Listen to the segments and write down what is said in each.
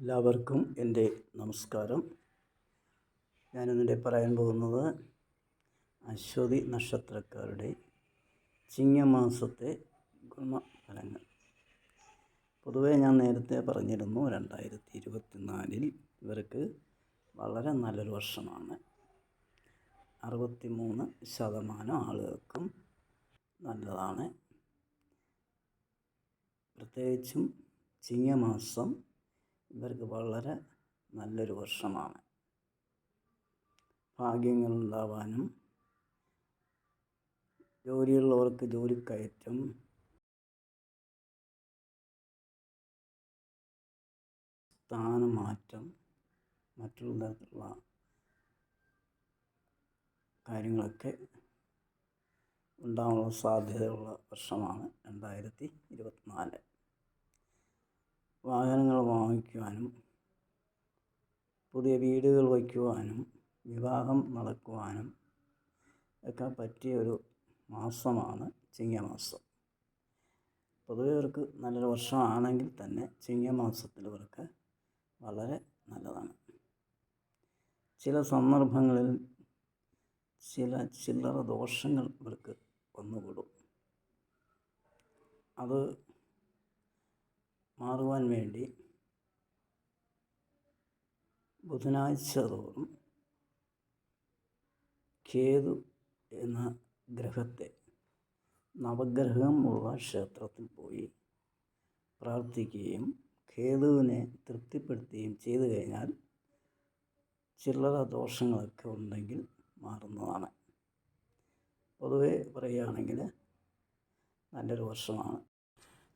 എല്ലാവർക്കും എന്റെ നമസ്കാരം. ഞാനിന്നിടെ പറയാൻ പോകുന്നത് അശ്വതി നക്ഷത്രക്കാരുടെ ചിങ്ങമാസത്തെ ഗുണഫലങ്ങൾ. പൊതുവേ ഞാൻ നേരത്തെ പറഞ്ഞിരുന്നു രണ്ടായിരത്തി ഇരുപത്തി നാലിൽ ഇവർക്ക് വളരെ നല്ലൊരു വർഷമാണ്. അറുപത്തി മൂന്ന് ശതമാനം ആളുകൾക്കും നല്ലതാണ്. പ്രത്യേകിച്ചും ചിങ്ങമാസം ഇവർക്ക് വളരെ നല്ലൊരു വർഷമാണ്. ഭാഗ്യങ്ങൾ ഭാഗ്യങ്ങളുണ്ടാവാനും ജോലിയുള്ളവർക്ക് ജോലിക്കയറ്റം സ്ഥാനമാറ്റം മറ്റുള്ള തരത്തിലുള്ള കാര്യങ്ങളൊക്കെ ഉണ്ടാകാനുള്ള സാധ്യതയുള്ള വർഷമാണ് രണ്ടായിരത്തി ഇരുപത്തിനാല്. വാഹനങ്ങൾ വാങ്ങിക്കുവാനും പുതിയ വീടുകൾ വയ്ക്കുവാനും വിവാഹം നടക്കുവാനും ഒക്കെ പറ്റിയ ഒരു മാസമാണ് ചിങ്ങമാസം. പൊതുവെ ഇവർക്ക് നല്ലൊരു വർഷമാണെങ്കിൽ തന്നെ ചിങ്ങമാസത്തിൽ ഇവർക്ക് വളരെ നല്ലതാണ്. ചില സന്ദർഭങ്ങളിൽ ചില ചില്ലറ ദോഷങ്ങൾ ഇവർക്ക് വന്നുകൂടും. അത് മാറുവാൻ വേണ്ടി ബുധനാഴ്ച തോറും കേതു എന്ന ഗ്രഹത്തെ നവഗ്രഹമുള്ള ക്ഷേത്രത്തിൽ പോയി പ്രാർത്ഥിക്കുകയും കേതുവിനെ തൃപ്തിപ്പെടുത്തുകയും ചെയ്തു കഴിഞ്ഞാൽ ചില്ലറ ദോഷങ്ങളൊക്കെ ഉണ്ടെങ്കിൽ മാറുന്നതാണ്. പൊതുവെ പറയുകയാണെങ്കിൽ നല്ലൊരു വർഷമാണ്.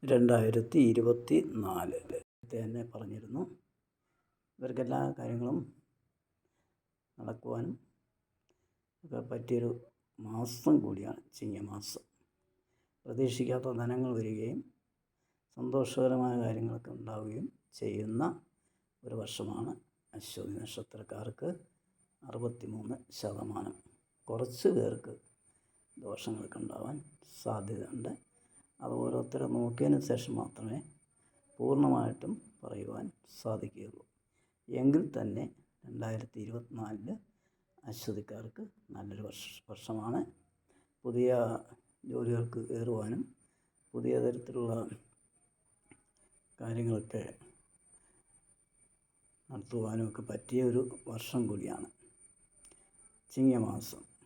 രണ്ടായിരത്തി ഇരുപത്തി നാലിൽ തന്നെ പറഞ്ഞിരുന്നു. ഇവർക്കെല്ലാ കാര്യങ്ങളും നടക്കുവാനും ഒക്കെ പറ്റിയൊരു മാസം കൂടിയാണ് ചിങ്ങമാസം പ്രതീക്ഷിക്കാത്ത ധനങ്ങൾ വരികയും സന്തോഷകരമായ കാര്യങ്ങളൊക്കെ ഉണ്ടാവുകയും ചെയ്യുന്ന ഒരു വർഷമാണ് അശ്വതി നക്ഷത്രക്കാർക്ക് അറുപത്തിമൂന്ന് ശതമാനം. കുറച്ച് പേർക്ക് ദോഷങ്ങളൊക്കെ ഉണ്ടാവാൻ സാധ്യതയുണ്ട്. അത് ഓരോരുത്തരെ നോക്കിയതിന് ശേഷം മാത്രമേ പൂർണമായിട്ടും പറയുവാൻ സാധിക്കുകയുള്ളൂ. എങ്കിൽ തന്നെ രണ്ടായിരത്തി ഇരുപത്തിനാലിൽ അശ്വതിക്കാർക്ക് നല്ലൊരു വർഷ വർഷമാണ്. പുതിയ ജോലികൾക്ക് കയറുവാനും പുതിയ തരത്തിലുള്ള കാര്യങ്ങളൊക്കെ നടത്തുവാനും ഒക്കെ പറ്റിയ ഒരു വർഷം കൂടിയാണ്. ചിങ്ങമാസം.